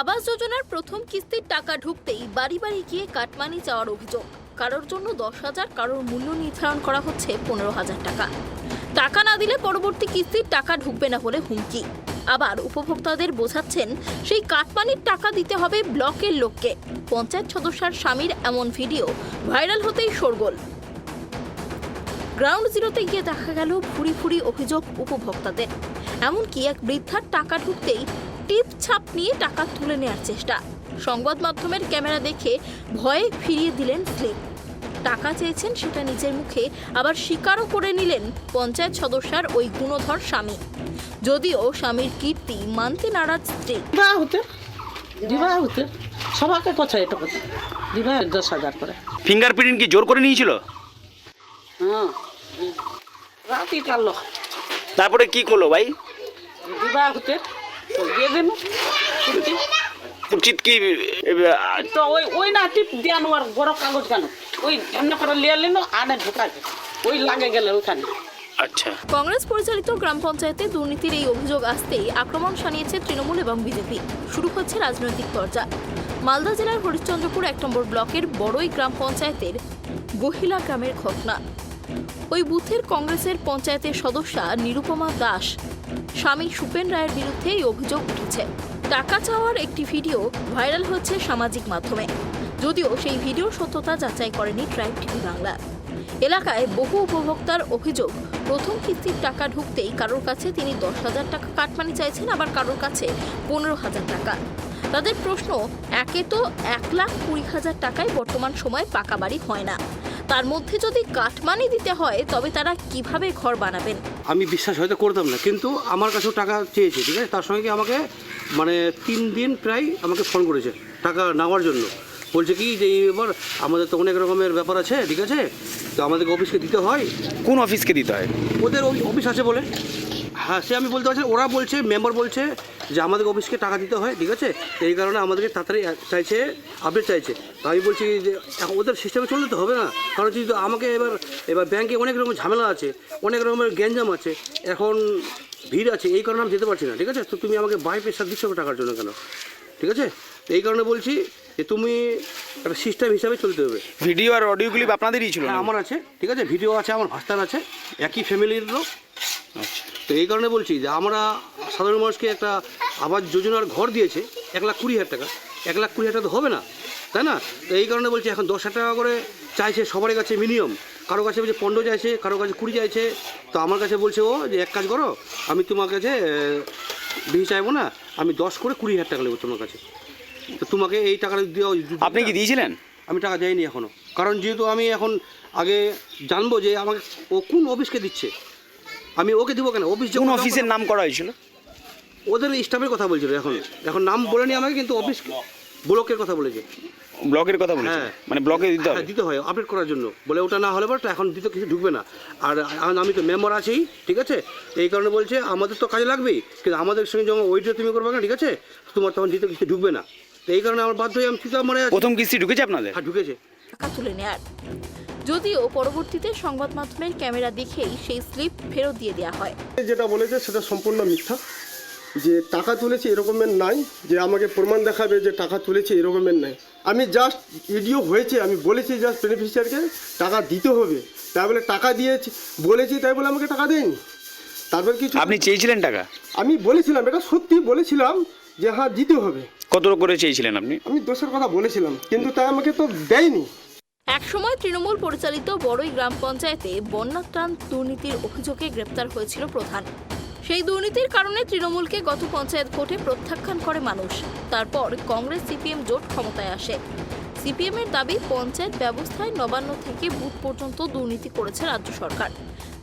আবাস যোজনার প্রথম কিস্তির টাকা ঢুকতেই বাড়ি বাড়ি গিয়ে কাটমানি চাওয়ার অভিযোগ। কারোর জন্য দশ হাজার, কারোর মূল্য নির্ধারণ করা হচ্ছে পনেরো হাজার টাকা। টাকা না দিলে পরবর্তী কিস্তির টাকা ঢুকবে না বলে হুমকি। আবার উপভোক্তাদের বোঝাচ্ছেন, সেই কাটমানির টাকা দিতে হবে ব্লকের লোককে। পঞ্চায়েত সদস্যার স্বামীর এমন ভিডিও ভাইরাল হতেই শোরগোল। গ্রাউন্ড জিরোতে গিয়ে দেখা গেল ফুরি ফুরি অভিযোগ উপভোক্তাদের। এমনকি এক বৃদ্ধার টাকা ঢুকতেই টিপ ছাপ নিয়ে টাকা তুলে নেওয়ার চেষ্টা। সংবাদ মাধ্যমের ক্যামেরা দেখে ভয়ে ফিরিয়ে দিলেন স্লিপ। টাকা চেয়েছেন সেটা নিজের মুখে আবার স্বীকারও করে নিলেন পঞ্চায়েত সদস্যার ওই গুণধর স্বামী। যদিও স্বামীর কীর্তি মানতে নারাজ স্ত্রী। বিবাহ হতে বিবাহ হতে সবাইকে কথা এটা কথা বিবাহ দশ হাজার করে। ফিঙ্গারপ্রিন্ট কি জোর করে নিয়েছিল? রাতি টানলো। তারপরে কি করল ভাই? বিবাহ হতে তো দিয়ে দিন। উচিত কি তো ওই ওই না টিপ দেন আর বড় কাগজ কেন ওই এমনি করে লিয়ে নিল আনে ঢুকাছে ওই লাগে গেলে ওইখানে। আচ্ছা। কংগ্রেস পরিচালিত গ্রাম পঞ্চায়েতে দুর্নীতির এই অভিযোগ আসতেই আক্রমণ শানিয়েছে তৃণমূল এবং বিজেপি। শুরু হচ্ছে রাজনৈতিক চর্চা। মালদা জেলার হরিশ্চন্দ্রপুর এক নম্বর ব্লকের বড়ই গ্রাম পঞ্চায়েতের গহিলা গ্রামের ঘটনা। ওই বুথের কংগ্রেসের পঞ্চায়েতের সদস্যা নিরুপমা দাস। স্বামী সুপেন রায়ের বিরুদ্ধে এই অভিযোগ উঠেছে। টাকা চাওয়ার একটি ভিডিও ভাইরাল হচ্ছে সামাজিক মাধ্যমে। যদিও সেই ভিডিও সত্যতা যাচাই করেনি ট্রাইব টিভি বাংলা। এলাকায় বহু উপভোক্তার অভিযোগ, প্রথম কিস্তির টাকা ঢুকতেই কারোর কাছে তিনি দশ হাজার টাকা কাটমানি চাইছেন, আবার কারোর কাছে পনেরো হাজার টাকা। তাদের প্রশ্ন, একে তো এক লাখ কুড়ি হাজার টাকায় বর্তমান সময়ে পাকা বাড়ি হয় না। তার মধ্যে যদি কাটমানি দিতে হয় তবে তারা কীভাবে ঘর বানাবেন? আমি বিশ্বাস হয়তো করতাম না কিন্তু আমার কাছেও টাকা চেয়েছে ঠিক আছে? তার সঙ্গে কি আমাকে মানে তিন দিন প্রায় আমাকে ফোন করেছে টাকা নেওয়ার জন্য। বলছে কি যে এবার আমাদের তো অনেক রকমের ব্যাপার আছে ঠিক আছে? তো আমাদেরকে অফিসকে দিতে হয়। কোন অফিসকে দিতে হয়? ওদের ওই অফিস আছে বলে। হ্যাঁ সে আমি বলতে পারছি না। ওরা বলছে মেম্বার বলছে যে আমাদের অফিসকে টাকা দিতে হয় ঠিক আছে? এই কারণে আমাদেরকে তাড়াতাড়ি চাইছে আপডেট চাইছে। আমি বলছি যে এখন ওদের সিস্টেমে চলতে তো হবে না। কারণ যদি আমাকে এবার এবার ব্যাংকে অনেক রকমের ঝামেলা আছে অনেক রকমের গ্যাঞ্জাম আছে। এখন ভিড় আছে এই কারণে আমি যেতে পারছি না ঠিক আছে? তো তুমি আমাকে বাই প্রেশার দিচ্ছ টাকার জন্য কেন? ঠিক আছে? এই কারণে বলছি যে তুমি একটা সিস্টেম হিসাবে চলতে হবে। ভিডিও আর অডিও ক্লিপ আপনাদেরই ছিল হ্যাঁ আমার আছে ঠিক আছে? ভিডিও আছে আমার ভাস্তান আছে একই ফ্যামিলির লোক। তো এই কারণে বলছি যে আমরা সাধারণ মানুষকে একটা আবাস যোজনার ঘর দিয়েছে এক লাখ কুড়ি হাজার টাকা। এক লাখ কুড়ি হাজার টাকা তো হবে না তাই না? তো এই কারণে বলছি এখন দশ হাজার টাকা করে চাইছে সবার কাছে মিনিমাম। কারও কাছে বলছে পনেরো চাইছে কারও কাছে কুড়ি চাইছে। তো আমার কাছে বলছে ও যে এক কাজ করো আমি তোমার কাছে বেশি চাইব না আমি দশ করে কুড়ি হাজার টাকা নেব তোমার কাছে। তো তোমাকে এই টাকাটা দেওয়া আপনি কি দিয়েছিলেন? আমি টাকা যাইনি এখনও কারণ যেহেতু আমি এখন আগে জানব যে আমাকে ও কোন অফিসকে দিচ্ছে? আমি ওকে দিব কেন? অফিস কোন যখন অফিসের নাম করা হয়েছিল? ওদের স্টাফের কথা বলছিল এখন। এখন নাম বলেনি আমাকে কিন্তু অফিস ব্লকের কথা বলেছে। ব্লকের কথা বলেছে? হ্যাঁ। মানে ব্লকে দিতে হবে? হ্যাঁ দিতে হয় আপডেট করার জন্য। বলে ওটা না হলে পরে এখন দিতে কিছু ঢুকবে না। আর এখন আমি তো মেম্বার আছেই ঠিক আছে? এই কারণে বলছে আমাদের তো কাজে লাগবেই। কিন্তু আমাদের সঙ্গে যখন ওইটা তুমি করবে না ঠিক আছে? তোমার তখন দিতে কিছু ঢুকবে না। তো এই কারণে আমার বাধ্য হয়ে আমি চিন্তা মানে প্রথম কিস্তি ঢুকেছে আপনাদের? হ্যাঁ ঢুকেছে। টাকা তুলে যদিও পরবর্তীতে সংবাদ মাধ্যমের ক্যামেরা দেখেই সেই স্লিপ ফেরত দিয়ে দেওয়া হয়। যেটা বলেছে সেটা সম্পূর্ণ মিথ্যা। যে টাকা তুলেছে এরকমের নাই যে আমাকে প্রমাণ দেখাবে যে টাকা তুলেছে এরকমের নাই। আমি জাস্ট ভিডিও হয়েছে আমি বলেছি জাস্ট বেনিফিশিয়ারকে টাকা দিতে হবে। তাই বলে টাকা দিয়েছি বলেছি তাই বলে আমাকে টাকা দেয়নি। তারপর কিছু আপনি চেয়েছিলেন টাকা? আমি বলেছিলাম এটা সত্যি বলেছিলাম যে হ্যাঁ দিতে হবে। কত করে চেয়েছিলেন আপনি? আমি দোষের কথা বলেছিলাম কিন্তু তাই আমাকে তো দেয়নি। একসময় তৃণমূল পরিচালিত বড়ই গ্রাম পঞ্চায়েতে বন্যাত্রাণ দুর্নীতির অভিযোগে গ্রেপ্তার হয়েছিল প্রধান। সেই দুর্নীতির কারণে তৃণমূলকে গত পঞ্চায়েত ভোটে প্রত্যাখ্যান করে মানুষ। তারপর কংগ্রেস সিপিএম জোট ক্ষমতায় আসে। সিপিএম এর দাবি পঞ্চায়েত ব্যবস্থায় নবান্ন থেকে বুথ পর্যন্ত দুর্নীতি করেছে রাজ্য সরকার।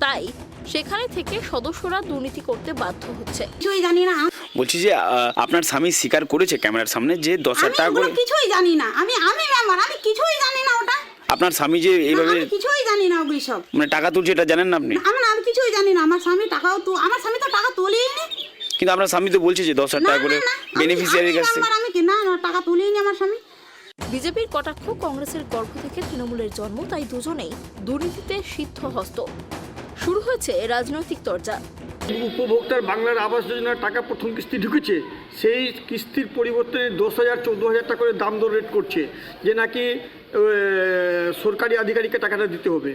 তাই সেখানে থেকে সদস্যরা দুর্নীতি করতে বাধ্য হচ্ছে। কিছুই জানি না। বলছি যে আপনার স্বামী স্বীকার করেছে ক্যামেরার সামনে যে দশ হাজার টাকা করে কিছুই জানি না। আমি আমি মেম্বার আমি কিছুই জানি না। ওটা আপনার স্বামী যে এইভাবে আমি কিছুই জানি না ওগুলি সব। মানে টাকা তুলছে এটা জানেন না আপনি? আমি না আমি কিছুই জানি না আমার স্বামী টাকাও তো আমার স্বামী তো টাকা তোলেই নি কিন্তু আপনার স্বামী তো বলছে যে দশ হাজার টাকা করে আমি কাছ। আমি কি না না, টাকা তুলেই নি আমার স্বামী। বিজেপির কটাক্ষ কংগ্রেসের গর্ভ থেকে তৃণমূলের জন্ম তাই দুজনেই দুর্নীতিতে সিদ্ধ হস্ত শুরু হয়েছে রাজনৈতিক চর্চা উপভোক্তার বাংলার আবাস যোজনার টাকা প্রথম কিস্তি ঢুকেছে সেই কিস্তির পরিবর্তে দশ হাজার চোদ্দ হাজার টাকা করে দাম দর রেট করছে যে নাকি সরকারি আধিকারিককে টাকাটা দিতে হবে।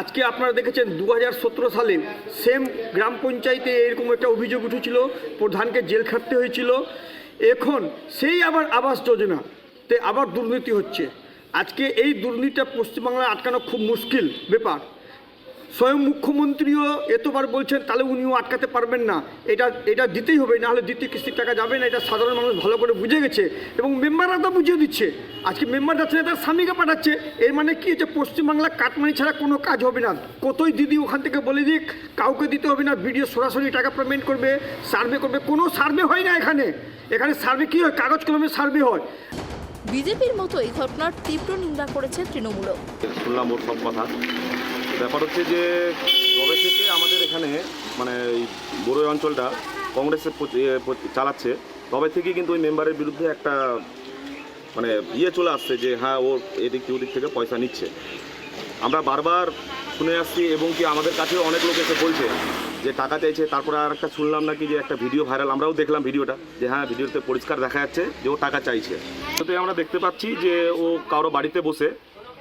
আজকে আপনারা দেখেছেন দু হাজার সতেরো সালে সেম গ্রাম পঞ্চায়েতে এরকম একটা অভিযোগ উঠেছিল, প্রধানকে জেল খাটতে হয়েছিল। এখন সেই আবার আবাস যোজনা তে আবার দুর্নীতি হচ্ছে। আজকে এই দুর্নীতিটা পশ্চিমবাংলায় আটকানো খুব মুশকিল ব্যাপার। স্বয়ং মুখ্যমন্ত্রীও এতবার বলছেন তাহলে উনিও আটকাতে পারবেন না। এটা এটা দিতেই হবে নাহলে দ্বিতীয় কিস্তির টাকা যাবে না এটা সাধারণ মানুষ ভালো করে বুঝে গেছে। এবং মেম্বাররা তো বুঝিয়ে দিচ্ছে। আজকে মেম্বার যাচ্ছে না তার স্বামীকে পাঠাচ্ছে। এর মানে কি যে পশ্চিমবাংলা কাটমানি ছাড়া কোনো কাজ হবে না। কতই দিদি ওখান থেকে বলে দিক কাউকে দিতে হবে না ভিডিও সরাসরি টাকা পেমেন্ট করবে সার্ভে করবে। কোনো সার্ভে হয় না এখানে। এখানে সার্ভে কী হয়? কাগজ কলমে সার্ভে হয়। বিজেপির মতো এই ঘটনার তীব্র নিন্দা করেছে তৃণমূলও। শুনলাম ওর সব কথা। ব্যাপার হচ্ছে যে কবে থেকে আমাদের এখানে মানে এই বড়ই অঞ্চলটা কংগ্রেসের চালাচ্ছে। তবে থেকেই কিন্তু ওই মেম্বারের বিরুদ্ধে একটা মানে ইয়ে চলে আসছে যে হ্যাঁ ও এদিক থেকে ওদিক থেকে পয়সা নিচ্ছে। আমরা বারবার শুনে আসছি এবং কি আমাদের কাছেও অনেক লোক এসে বলছে যে, টাকা চাইছে। তারপরে আর একটা শুনলাম নাকি যে, একটা ভিডিও ভাইরাল, আমরাও দেখলাম ভিডিওটা যে হ্যাঁ ভিডিওতে পরিষ্কার দেখা যাচ্ছে যে, ও টাকা চাইছে। তো আমরা দেখতে পাচ্ছি যে, ও কারও বাড়িতে বসে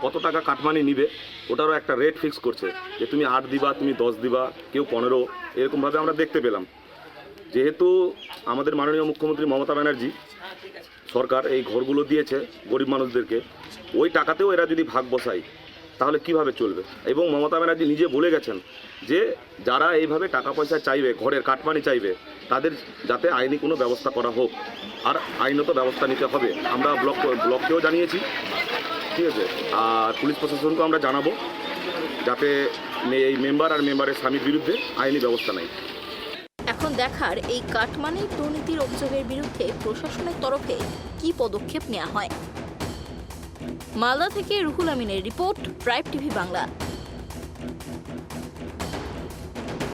কত টাকা কাটমানি নিবে, ওটারও একটা রেট ফিক্স করছে, যে তুমি আট দিবা, তুমি দশ দিবা, কেউ পনেরো, এরকমভাবে আমরা দেখতে পেলাম। যেহেতু আমাদের মাননীয় মুখ্যমন্ত্রী মমতা ব্যানার্জি সরকার এই ঘরগুলো দিয়েছে গরিব মানুষদেরকে, ওই টাকাতেও এরা যদি ভাগ বসায়, তাহলে কীভাবে চলবে? এবং মমতা ব্যানার্জি নিজে বলে গেছেন যে, যারা এইভাবে টাকা পয়সা চাইবে, ঘরের কাটমানি চাইবে, তাদের যাতে আইনি কোনো ব্যবস্থা করা হোক। আর আইনত ব্যবস্থা নিতে হবে। আমরা ব্লক ব্লককেও জানিয়েছি। ঠিক আছে। আর পুলিশ প্রশাসনকেও আমরা জানাব যাতে এই মেম্বার আর মেম্বারের স্বামীর বিরুদ্ধে আইনি ব্যবস্থা নেয়। এখন দেখার এই কাটমানি দুর্নীতির অভিযোগের বিরুদ্ধে প্রশাসনের তরফে কি পদক্ষেপ নেওয়া হয়? মালদা থেকে রুহুল আমিনের রিপোর্ট প্রাইভ টিভি বাংলা।